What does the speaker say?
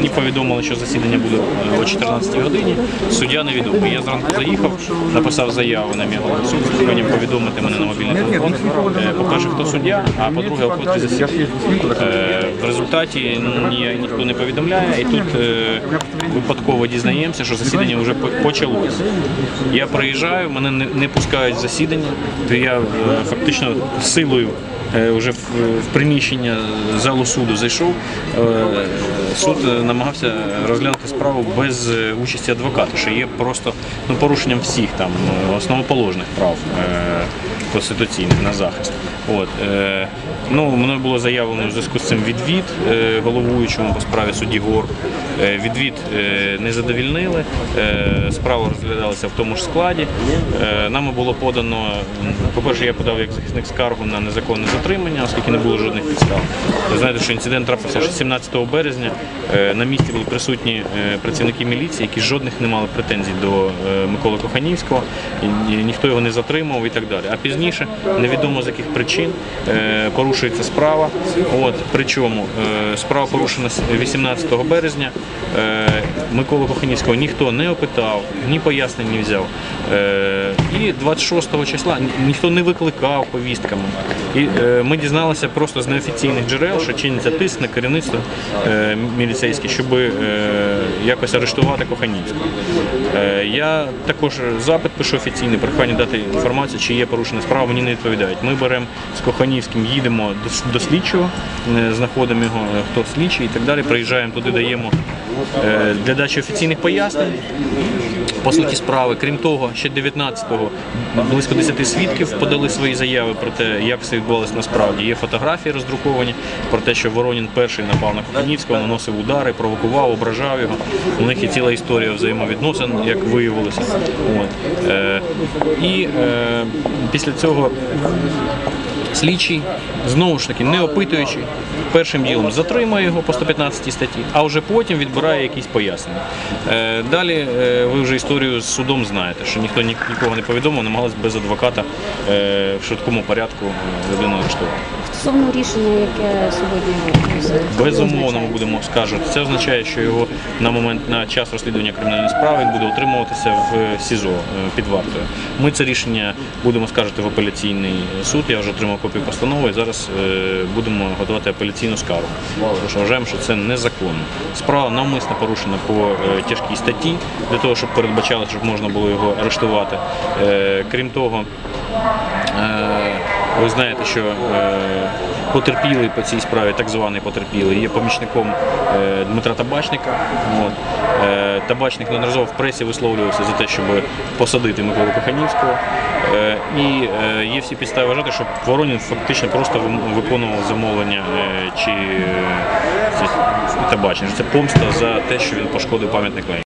Мені повідомили, що засідання буде о 14 годині. Суддя невідомий. Я зранку заїхав, написав заяву на мій суду, з повідомити мене на мобільний телефон. Е, По-перше, хто суддя, а по-друге, оплати засідання. Е, В результаті ні, ніхто не повідомляє, і тут е, випадково дізнаємося, що засідання вже по- почалося. Я приїжджаю, мене не, пускають в засідання, то я е, фактично силою е, вже в приміщення залу суду зайшов. Е, Суд е, намагався розглянути справу без е, участі адвоката, що є просто ну, порушенням всіх там е, основоположних прав конституційних на захист. От, е, ну, мною було заявлено в зв'язку з цим відвід е, головуючому по справі судді Гор. Е, відвід е, не задовільнили, е, справа розглядалася в тому ж складі. Е, нами було подано, по-перше, я подав як захисник скаргу на незаконне затримання, оскільки не було жодних підстав. Ви знаєте, що інцидент трапився 17 березня. Е, на місці були присутні е, працівники міліції, які жодних не мали претензій до е, Миколи Коханівського, і ніхто його не затримав і так далі. Пізніше невідомо з яких причин е, порушується справа. От причому е, справа порушена 18 березня. Е, Миколу Коханівського ніхто не опитав, ні пояснень не взяв. І 26 числа ніхто не викликав повістками. І ми дізналися просто з неофіційних джерел, що чиниться тиск на керівництво міліцейське, щоб якось арештувати Коханівського. Я також запит пишу офіційний, прохання дати інформацію, чи є порушена справа, мені не відповідають. Ми беремо з Коханівським, їдемо до, слідчого, е, знаходимо його, е, хто слідчий і так далі. Приїжджаємо туди, даємо е, для дачі офіційних пояснень. По суті справи, крім того, ще 19-го близько 10 свідків подали свої заяви про те, як все відбувалося насправді. Є фотографії роздруковані про те, що Воронін перший напав на Коханівського, наносив удари, провокував, ображав його. У них є ціла історія взаємовідносин, як виявилося. От. Е, і е, після цього слідчий, знову ж таки, не опитуючи, першим ділом затримує його по 115 статті, а вже потім відбирає якісь пояснення. Е, Далі е, ви вже історію з судом знаєте, що ніхто нікого не повідомив, намагалися без адвоката е, в швидкому порядку людину арештувати. Стосовно рішення, яке сьогодні Безумовно, ми будемо скажуть. Це означає, що його на момент на час розслідування кримінальної справи він буде утримуватися в СІЗО е, під вартою. Ми це рішення будемо скажете в апеляційний суд. Я вже отримав копію постанови. і Зараз е, будемо готувати апеляційну скаргу. Тому що вважаємо, що це незаконно. Справа навмисно порушена по е, тяжкій статті для того, щоб передбачали, щоб можна було його арештувати. Е, Крім того. Ви знаєте, що е, потерпілий по цій справі, так званий потерпілий, є помічником е, Дмитра Табачника. Е, Табачник неодноразово в пресі висловлювався за те, щоб посадити Миколу Коханівського. І є всі підстави вважати, що Воронін фактично просто виконував замовлення чи Табачник. Це помста за те, що він пошкодив пам'ятник.